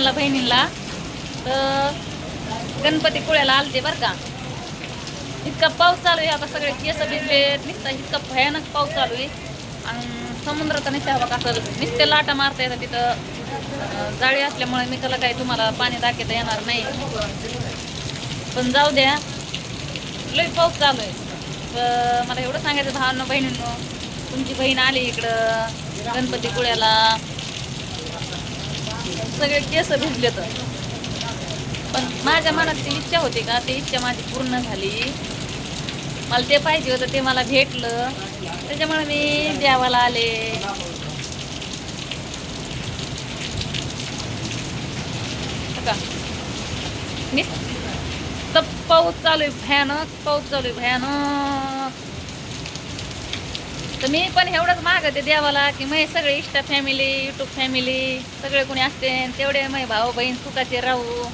भावांना बहिणीला. तर गणपती पुळ्याला आलते बरं का. इतका पाऊस चालू आहे आता सगळे केस भिजले निघता इतका भयानक पाऊस चालू आहे. आणि समुद्र तर नाही हवा कसं निघते लाटा मारता येतात तिथं. जाळी असल्यामुळे मी त्याला काही तुम्हाला पाणी दाखवता येणार नाही. पण जाऊ द्या. लई पाऊस चालू आहे. तर मला एवढं सांगायचं भावना बहिणींनो. तुमची बहीण आली इकडं गणपती कुळ्याला सगळे केस भिजले तर. पण माझ्या मनात ती इच्छा होती का ती इच्छा माझी पूर्ण झाली. मला ते पाहिजे होतं ते मला भेटलं. त्याच्यामुळे मी देवाला आले. का पाऊस चालू आहे भयानक पाऊस चालू आहे भयानक. तर मी पण एवढंच मागते देवाला की मग सगळे इष्टा फॅमिली युट्यूब फॅमिली सगळे कोणी असते तेवढे मग भाऊ बहीण सुखाचे राहू.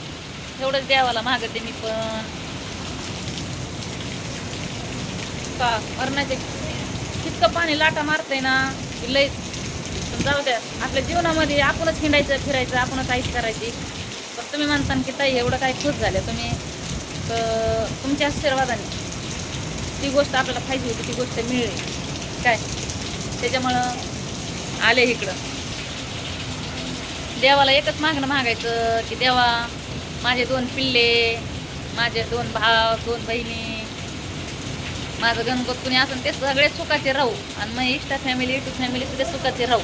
एवढंच देवाला मागते मी पण. का? मरणाचे कितकं पाणी लाटा मारतंय ना की पण जाऊ द्या आपल्या जीवनामध्ये आपणच हिंडायचं फिरायचं आपणच काहीच करायची. पण तुम्ही म्हणता की ताई एवढं काय खुश झालं तुम्ही? तर तुमच्या आशीर्वादाने ती गोष्ट आपल्याला पाहिजे होती ती गोष्ट मिळेल. काय? त्याच्यामुळं आले इकडं. देवाला एकच मागणं मागायचं की देवा माझे दोन पिल्ले माझे दोन भाव दोन बहिणी माझं गणपत कुणी असेल ते सगळे सुखाचे राहू. आणि मग इष्टा फॅमिली टू फॅमिली सुद्धा सुखाचे राहू.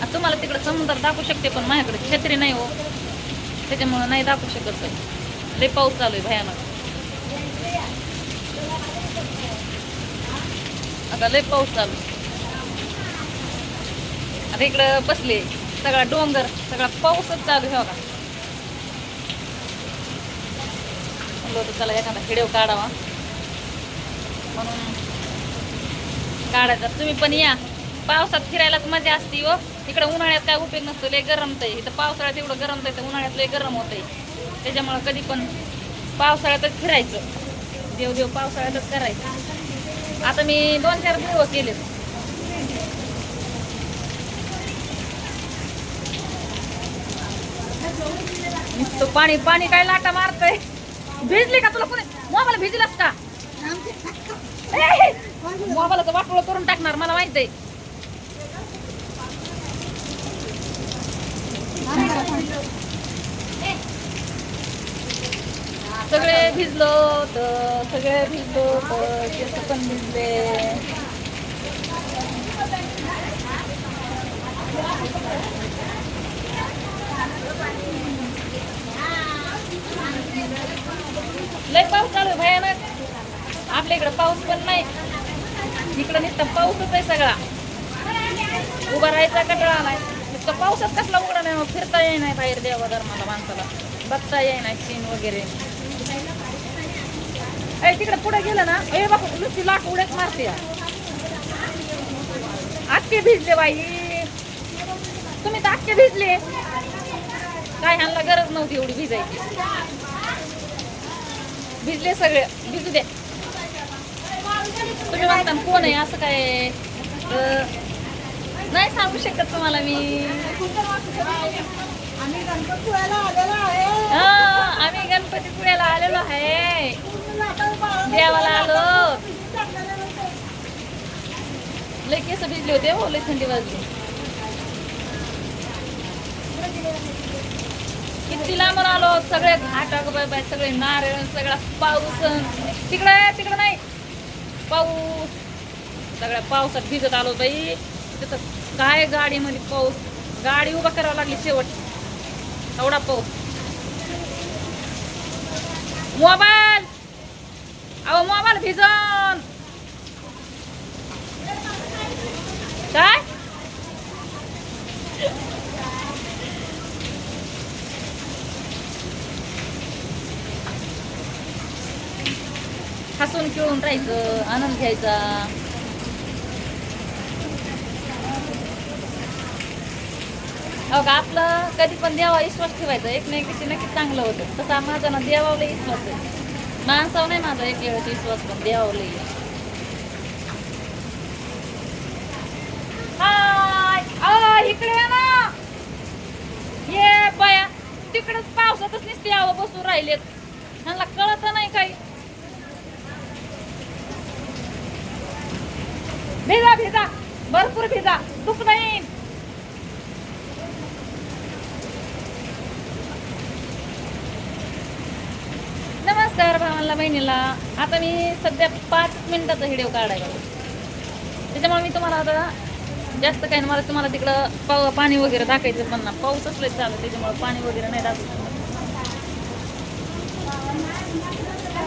आणि तुम्हाला तिकडं समुद्र दाखवू शकते पण माझ्याकडे छत्री नाही हो. त्याच्यामुळं नाही दाखवू शकत काही. लय पाऊस चालू आहे भयानक. आता लय पाऊस चालू. आता इकडं बसले सगळा डोंगर सगळा पाऊसच चालू आहे बघा. का म्हणलं होतं चला एखादा व्हिडिओ काढावा. म्हणून काढायचा. तुम्ही पण या. पावसात फिरायलाच मजा असते हो. इकडे उन्हाळ्यात काय उपयोग नसतो लय गरमतंय इथं पावसाळ्यात एवढं गरमतंय तर उन्हाळ्यात लय गरम होत आहे त्याच्यामुळं कधी पण पावसाळ्यातच फिरायचं. देव देव पावसाळ्यातच करायचं. आता मी दोन चार दिवस गेले तो पाणी पाणी काय लाटा मारतय? भिजली का तुला कोणी? मोबाईल भिजलास का? मोबाईलचं वाटोळ करून टाकणार मला माहीत आहे सगळे भिजलो सगळे भिजलो तर केस पण भिजले. लय पाऊस चालू भयानक. आपल्या इकडं पाऊस पण नाही. इकडं नुसतं पाऊसच आहे सगळा. उभा राहायचा कटाळा नाही. नुसतं पाऊसच कसला उघडा नाही मग फिरता येई नाही बाहेर देवा धर्माला माणसाला. बघता येई नाही सीन वगैरे. काही तिकडे पुढे गेलं ना हे बाबा नुसती लाट उड्याच मारते. आजके भिजले बाई. तुम्ही तर आजके भिजले. काय ह्यांना गरज नव्हती एवढी भिजायची. भिजले सगळे. भिजू द्या. तुम्ही म्हणता कोण आहे? असं काय? नाही सांगू शकत तुम्हाला मी. आम्ही गणपतपुळ्याला आलेलो आहे. हा, आम्ही गणपतीपुळ्याला आलेलो आहे. देवाला आलो. लय केस भिजले होते हो लय थंडी वाजली. किती लांबून आलो सगळे घाट अगं बाय बाय सगळे नारळ सगळा पाऊस. तिकडे तिकडे नाही. पाऊस. सगळ्या पावसात भिजत आलो बाई. तिथं काय गाडीमध्ये पाऊस. गाडी उभा करावं लागली शेवट. एवढा पाऊस मोबाईल! अहो मोबाईल भिजन! काय? हसून खेळून राहायचं आनंद घ्यायचा. अगं आपलं कधी पण देवा विश्वास ठेवायचा. एक नाही किती नक्की चांगलं होतं. तसा माझा ना देवावला विश्वास आहे. माणसावर नाही माझा एक वेळेचा विश्वास पण देवावला हाय! आ, इकडे ना! ये बाया तिकडच पावसातच नुसते यावं बसून राहिलेत. त्यांना कळत नाही काही. भिजा भिजा. भरपूर भिजा. दुख नाही मला बहिणीला. आता मी सध्या पाच मिनिटाचा व्हिडिओ काढायला त्याच्यामुळे मी तुम्हाला आता जास्त काही मला तुम्हाला तिकडं पाव पाणी वगैरे दाखायचं पण ना पाऊसच लय चालू त्याच्यामुळे पाणी वगैरे नाही दाखवत